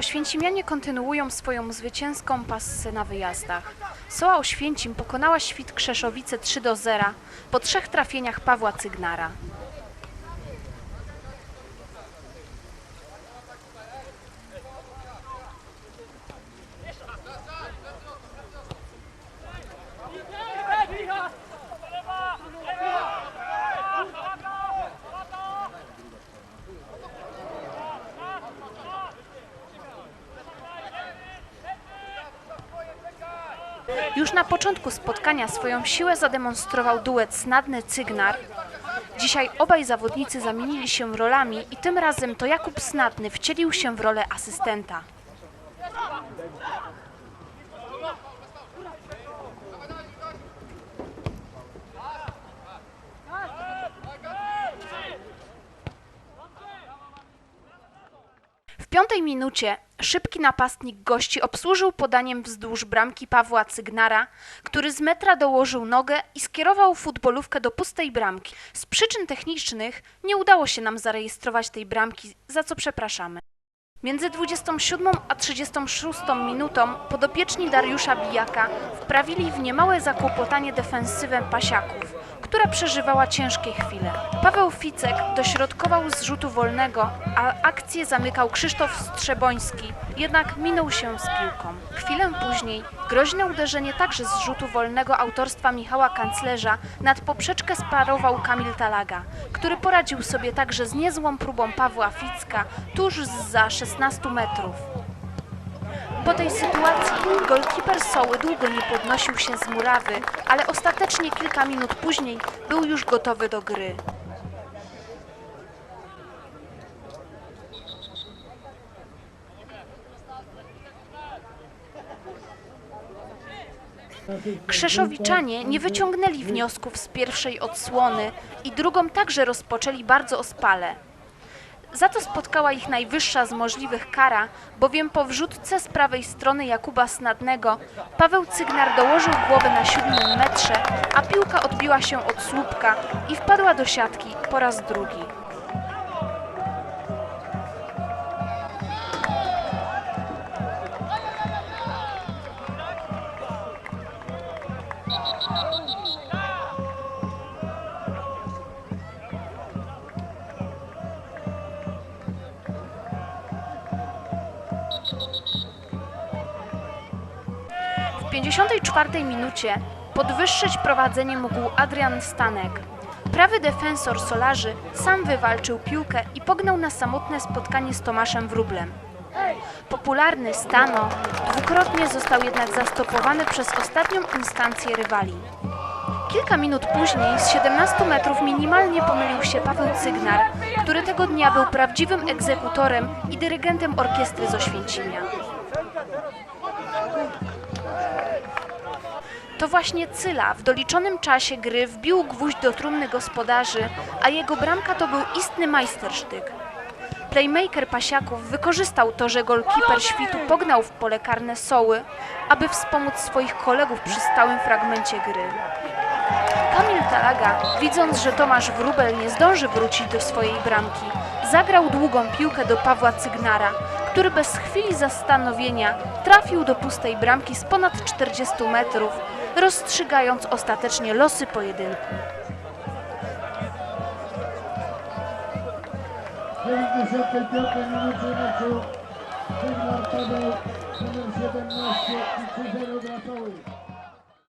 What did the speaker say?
Oświęcimianie kontynuują swoją zwycięską passę na wyjazdach. Soła Oświęcim pokonała świt Krzeszowice 3 do 0 po trzech trafieniach Pawła Cygnara. Już na początku spotkania swoją siłę zademonstrował duet Snadny-Cygnar. Dzisiaj obaj zawodnicy zamienili się rolami i tym razem to Jakub Snadny wcielił się w rolę asystenta. W piątej minucie szybki napastnik gości obsłużył podaniem wzdłuż bramki Pawła Cygnara, który z metra dołożył nogę i skierował futbolówkę do pustej bramki. Z przyczyn technicznych nie udało się nam zarejestrować tej bramki, za co przepraszamy. Między 27 a 36 minutą podopieczni Dariusza Bijaka wprawili w niemałe zakłopotanie defensywę Pasiaków, która przeżywała ciężkie chwile. Paweł Ficek dośrodkował z rzutu wolnego, a akcję zamykał Krzysztof Strzeboński, jednak minął się z piłką. Chwilę później groźne uderzenie także z rzutu wolnego autorstwa Michała Kanclerza nad poprzeczkę sparował Kamil Talaga, który poradził sobie także z niezłą próbą Pawła Ficka tuż za 16 metrów. Po tej sytuacji golkiper Soły długo nie podnosił się z murawy, ale ostatecznie kilka minut później był już gotowy do gry. Krzeszowiczanie nie wyciągnęli wniosków z pierwszej odsłony i drugą także rozpoczęli bardzo ospale. Za to spotkała ich najwyższa z możliwych kara, bowiem po wrzutce z prawej strony Jakuba Snadnego Paweł Cygnar dołożył głowę na siódmym metrze, a piłka odbiła się od słupka i wpadła do siatki po raz drugi. W 54 minucie podwyższyć prowadzenie mógł Adrian Stanek. Prawy defensor Solarzy sam wywalczył piłkę i pognał na samotne spotkanie z Tomaszem Wróblem. Popularny Stano dwukrotnie został jednak zastopowany przez ostatnią instancję rywali. Kilka minut później z 17 metrów minimalnie pomylił się Paweł Cygnar, który tego dnia był prawdziwym egzekutorem i dyrygentem orkiestry z Oświęcimia. To właśnie Cyla w doliczonym czasie gry wbił gwóźdź do trumny gospodarzy, a jego bramka to był istny majstersztyk. Playmaker Pasiaków wykorzystał to, że golkiper świtu pognał w pole karne Soły, aby wspomóc swoich kolegów przy stałym fragmencie gry. Kamil Talaga, widząc, że Tomasz Wróbel nie zdąży wrócić do swojej bramki, zagrał długą piłkę do Pawła Cygnara, który bez chwili zastanowienia trafił do pustej bramki z ponad 40 metrów, rozstrzygając ostatecznie losy pojedynku. W 95 minucie meczu Sygnar Paweł numer 17 i 3-0 dla Soły.